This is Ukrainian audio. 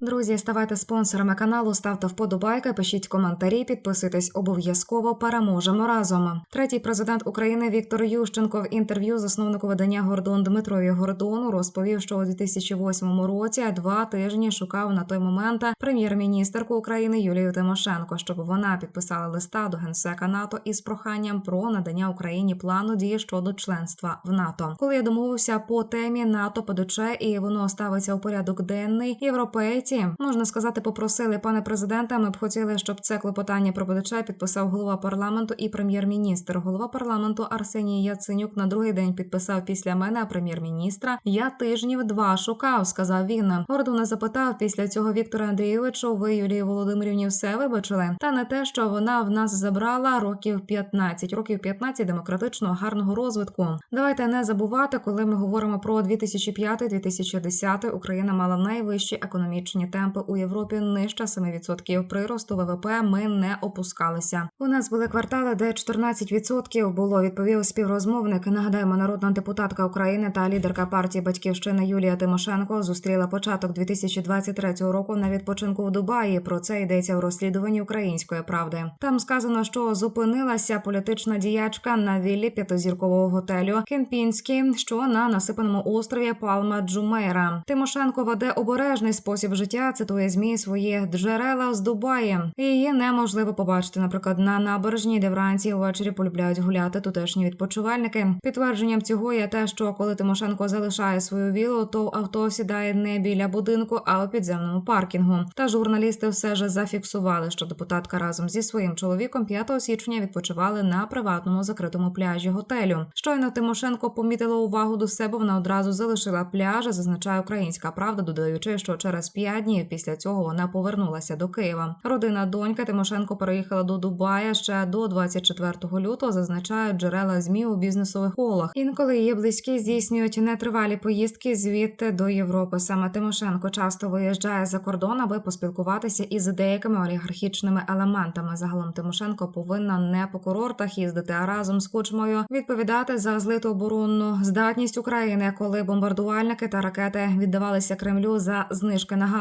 друзі, ставайте спонсорами каналу, ставте вподобайки, пишіть коментарі, підписуйтесь обов'язково. Переможемо разом. Третій президент України Віктор Ющенко в інтерв'ю засновнику видання Гордон Дмитрові Гордону розповів, що у 2008 році два тижні шукав на той момент прем'єр-міністерку України Юлію Тимошенко, щоб вона підписала листа до генсека НАТО із проханням про надання Україні плану дії щодо членства в НАТО. Коли я домовився по темі НАТО ПДЧ і воно ставиться у порядок денний, європейці можна сказати, попросили пане президенте. Ми б хотіли, щоб це клопотання про ПДЧ підписав голова парламенту і прем'єр-міністр. Голова парламенту Арсеній Яценюк на другий день підписав після мене прем'єр-міністра. Я тижнів два шукав, сказав він. Гордона запитав після цього Віктора Андрійовичу. Ви Юлії Володимирівні все вибачили? Та не те, що вона в нас забрала років 15, років 15 демократичного гарного розвитку. Давайте не забувати, коли ми говоримо про 2005-2010, Україна мала найвищі економічні темпи у Європі нижче 7% приросту ВВП. Ми не опускалися. У нас були квартали, де 14% було. Відповів співрозмовник. Нагадаємо, народна депутатка України та лідерка партії Батьківщина Юлія Тимошенко зустріла початок 2023 року на відпочинку в Дубаї. Про це йдеться у розслідуванні української правди. Там сказано, що зупинилася політична діячка на віллі п'ятизіркового готелю Кемпінський, що на насипаному острові Палма Джумейра. Тимошенко веде обережний спосіб життя. Цитує змі свої джерела з Дубаї. Її неможливо побачити, наприклад, на набережні, де вранці і ввечері полюбляють гуляти тутешні відпочивальники. Підтвердженням цього є те, що коли Тимошенко залишає свою вілу, то авто сідає не біля будинку, а у підземному паркінгу. Та журналісти все ж зафіксували, що депутатка разом зі своїм чоловіком 5 січня відпочивали на приватному закритому пляжі готелю. Щойно Тимошенко помітила увагу до себе. Вона одразу залишила пляж, зазначає українська правда, додаючи, що через п'ять днів після цього вона повернулася до Києва. Родина донька Тимошенко переїхала до Дубая ще до 24 лютого. Зазначають джерела змі у бізнесових колах. Інколи її близькі здійснюють нетривалі поїздки звідти до Європи. Саме Тимошенко часто виїжджає за кордон, аби поспілкуватися із деякими олігархічними елементами. Загалом Тимошенко повинна не по курортах їздити, а разом з кучмою відповідати за злиту оборонну здатність України, коли бомбардувальники та ракети віддавалися Кремлю за знижки на